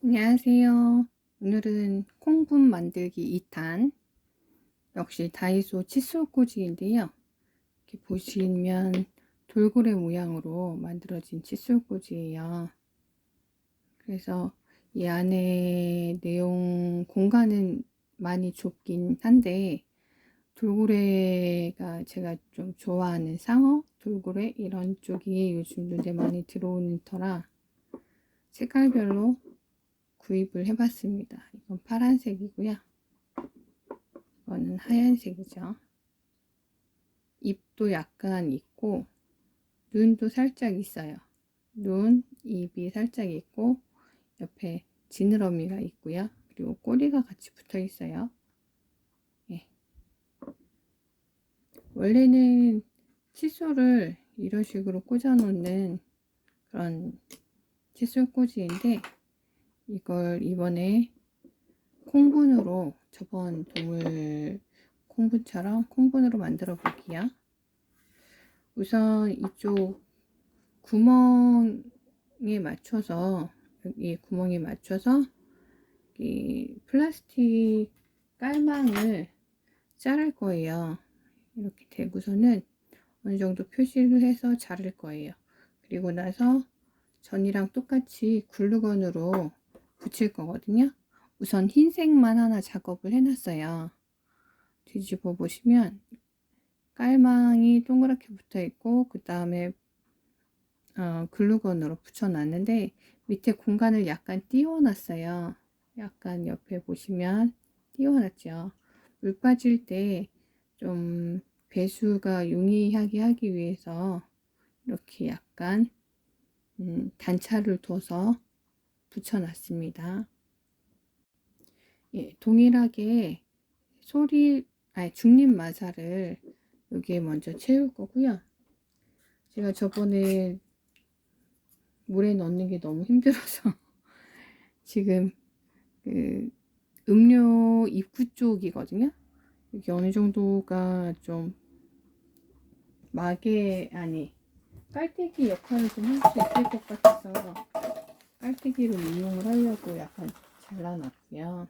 안녕하세요. 오늘은 콩분 만들기 2탄 역시 다이소 칫솔 꽂이인데요. 이렇게 보시면 돌고래 모양으로 만들어진 칫솔 꽂이에요. 그래서 이 안에 내용 공간은 많이 좁긴 한데 돌고래가 제가 좀 좋아하는 상어, 돌고래 이런 쪽이 요즘 눈에 많이 들어오는 터라 색깔별로 구입을 해봤습니다. 이건 파란색이고요. 이거는 하얀색이죠. 입도 약간 있고 눈도 살짝 있어요. 눈, 입이 살짝 있고 옆에 지느러미가 있고요. 그리고 꼬리가 같이 붙어 있어요. 예. 원래는 칫솔을 이런 식으로 꽂아 놓는 그런 칫솔 꽂이인데 이걸 이번에 콩분으로 저번 동물 콩분처럼 콩분으로 만들어 볼게요. 우선 이쪽 구멍에 맞춰서 여기 구멍에 맞춰서 이 플라스틱 깔망을 자를 거예요. 이렇게 대고서는 어느 정도 표시를 해서 자를 거예요. 그리고 나서 전이랑 똑같이 글루건으로 붙일 거거든요. 우선 흰색만 하나 작업을 해놨어요. 뒤집어 보시면 깔망이 동그랗게 붙어 있고 그 다음에 어, 글루건으로 붙여놨는데 밑에 공간을 약간 띄워놨어요. 약간 옆에 보시면 띄워놨죠. 물 빠질 때 좀 배수가 용이하게 하기 위해서 이렇게 약간 음, 단차를 둬서 붙여놨습니다. 예, 동일하게 소리, 아니, 중립 마사를 여기에 먼저 채울 거고요. 제가 저번에 물에 넣는 게 너무 힘들어서 지금 그 음료 입구 쪽이거든요. 여기 어느 정도가 좀 마개 아니 깔때기 역할을 좀 할 수 있을 것 같아서 깔때기로 이용을 하려고 약간 잘라놨고요.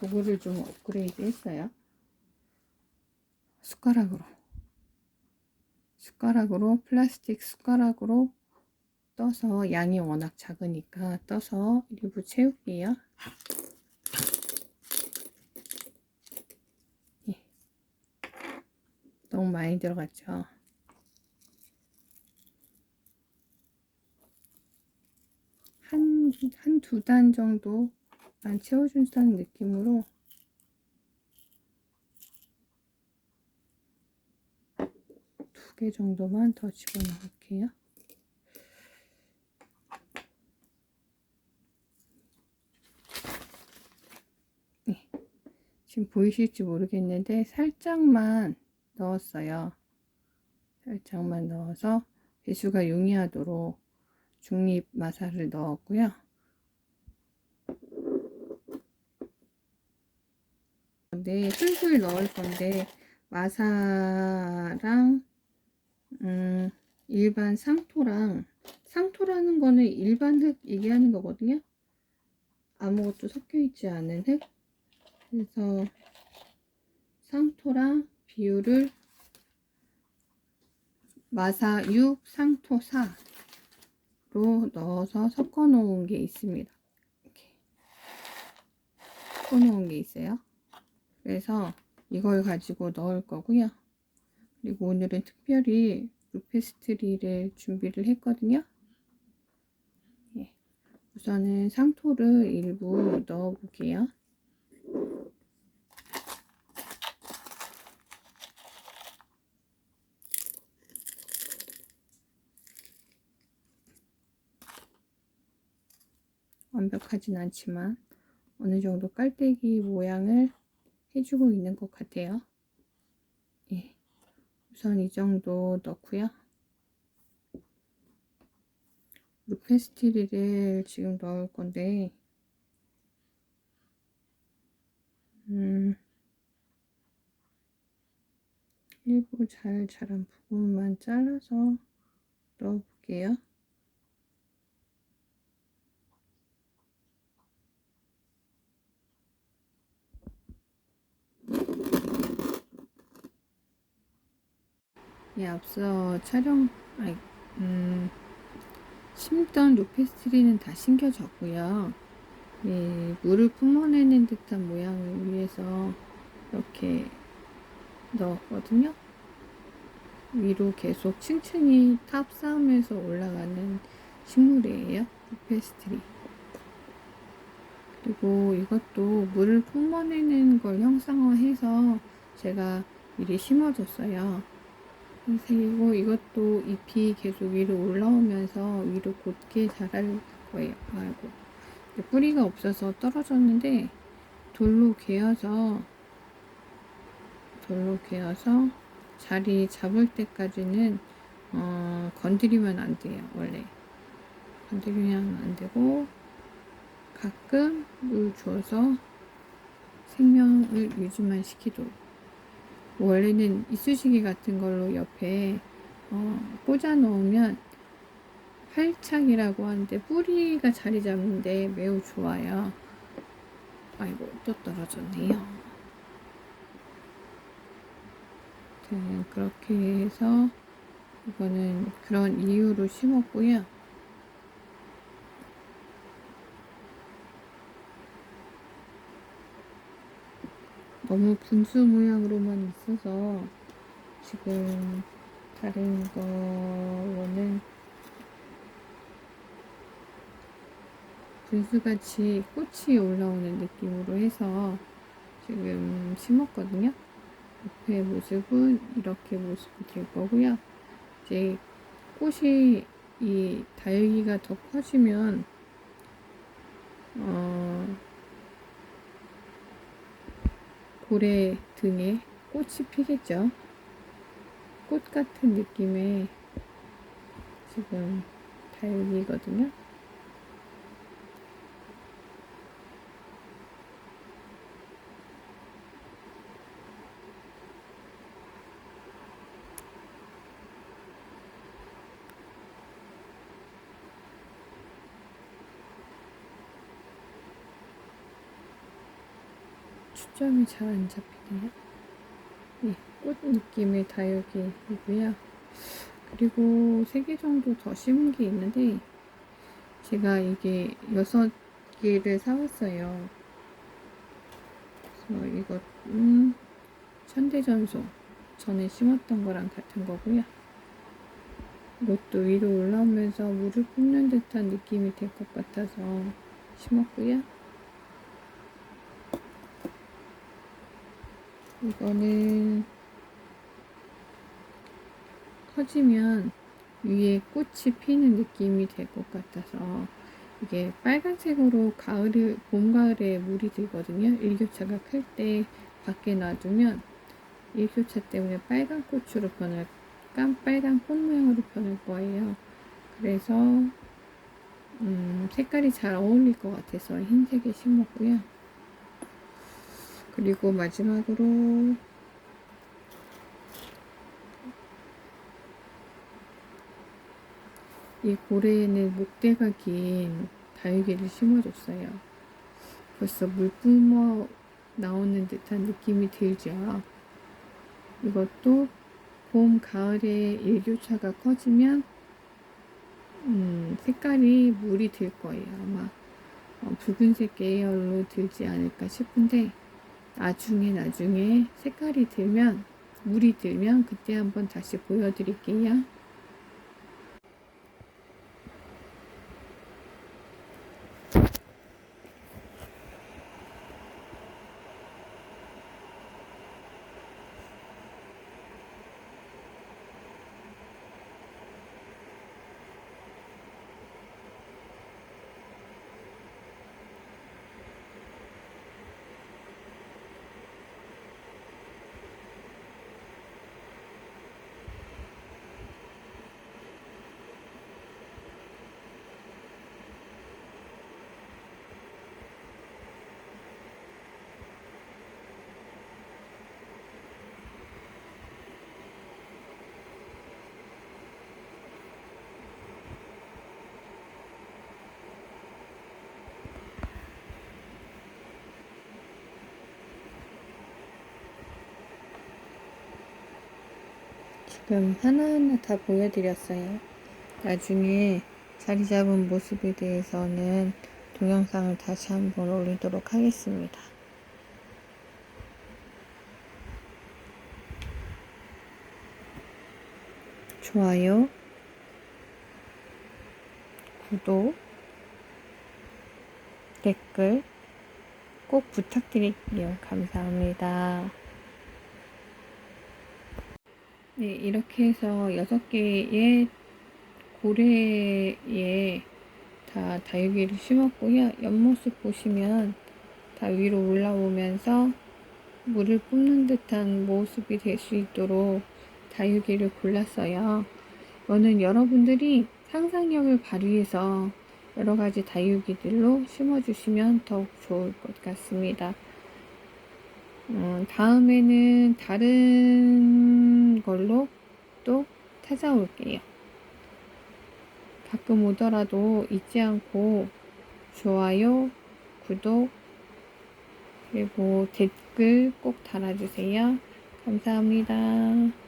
도구를 좀 업그레이드 했어요. 숟가락으로. 숟가락으로, 플라스틱 숟가락으로 떠서 양이 워낙 작으니까 떠서 일부 채울게요. 예. 너무 많이 들어갔죠. 한, 한두 단 정도만 채워준다는 느낌으로 두 개 정도만 더 집어넣을게요. 네. 지금 보이실지 모르겠는데 살짝만 넣었어요. 살짝만 넣어서 배수가 용이하도록 중립 마사를 넣었고요. 네, 슬슬 넣을 건데 마사랑 음, 일반 상토랑 상토라는 거는 일반 흙 얘기하는 거거든요. 아무것도 섞여 있지 않은 흙. 그래서 상토랑 비율을 마사 6, 상토 4로 넣어서 섞어 놓은 게 있습니다. 이렇게 섞어 놓은 게 있어요. 그래서 이걸 가지고 넣을 거고요. 그리고 오늘은 특별히 루페스트리를 준비를 했거든요. 예. 우선은 상토를 일부 넣어 볼게요. 완벽하진 않지만 어느 정도 깔때기 모양을 해주고 있는 것 같아요. 예. 우선 이 정도 넣고요. 루페스티리를 지금 넣을 건데 음, 일부 잘 자란 부분만 잘라서 넣어볼게요. 이 앞서 촬영, 아니, 음, 심던 루페스트리는 다 심겨졌고요. 이 물을 뿜어내는 듯한 모양을 위해서 이렇게 넣었거든요. 위로 계속 층층이 탑 쌓으면서 올라가는 식물이에요. 루페스트리. 그리고 이것도 물을 뿜어내는 걸 형상화해서 제가 미리 심어줬어요. 그리고 이것도 잎이 계속 위로 올라오면서 위로 곧게 자랄 거예요. 아이고. 뿌리가 없어서 떨어졌는데 돌로 괴어서 돌로 괴어서 자리 잡을 때까지는 어, 건드리면 안 돼요. 원래 건드리면 안 되고 가끔 물 주어서 생명을 유지만 시키도록 원래는 이쑤시개 같은 걸로 옆에 어, 꽂아 놓으면 활착이라고 하는데 뿌리가 자리 잡는데 매우 좋아요. 아이고 또 떨어졌네요. 네, 그렇게 해서 이거는 그런 이유로 심었고요. 너무 분수 모양으로만 있어서 지금 다른 거는 분수같이 꽃이 올라오는 느낌으로 해서 지금 심었거든요. 옆에 모습은 이렇게 모습이 될 거고요. 이제 꽃이 이 다육이가 더 커지면 어, 고래 등에 꽃이 피겠죠. 꽃 같은 느낌의 지금 다육이거든요. 초점이 잘 안 잡히네요. 네, 꽃 느낌의 다육이이고요. 그리고 세개 정도 더 심은 게 있는데 제가 이게 여섯 개를 사왔어요. 그래서 이것은 현대전소 전에 심었던 거랑 같은 거고요. 이것도 위로 올라오면서 물을 뿜는 듯한 느낌이 될 것 같아서 심었고요. 이거는 커지면 위에 꽃이 피는 느낌이 될 것 같아서 이게 빨간색으로 가을을 봄 가을에 물이 들거든요. 일교차가 클 때 밖에 놔두면 일교차 때문에 빨간 꽃으로 변할 깜빨간 꽃 모양으로 변할 거예요. 그래서 음, 색깔이 잘 어울릴 것 같아서 흰색에 심었고요. 그리고 마지막으로 이 고래에는 목대가 긴 다육이를 심어줬어요. 벌써 물 뿜어 나오는 듯한 느낌이 들죠. 이것도 봄, 가을에 일교차가 커지면 음, 색깔이 물이 들 거예요. 아마 어, 붉은색 계열로 들지 않을까 싶은데 나중에 나중에 색깔이 들면 물이 들면 그때 한번 다시 보여드릴게요. 지금 하나하나 다 보여드렸어요. 나중에 자리 잡은 모습에 대해서는 동영상을 다시 한번 올리도록 하겠습니다. 좋아요, 구독, 댓글 꼭 부탁드릴게요. 감사합니다. 네, 이렇게 해서 6개의 고래에 다 다육이를 심었고요. 옆모습 보시면 다 위로 올라오면서 물을 뿜는 듯한 모습이 될 수 있도록 다육이를 골랐어요. 이거는 여러분들이 상상력을 발휘해서 여러 가지 다육이들로 심어주시면 더욱 좋을 것 같습니다. 음, 다음에는 다른 걸로 또 찾아올게요. 가끔 오더라도 잊지 않고 좋아요, 구독, 그리고 댓글 꼭 달아주세요. 감사합니다.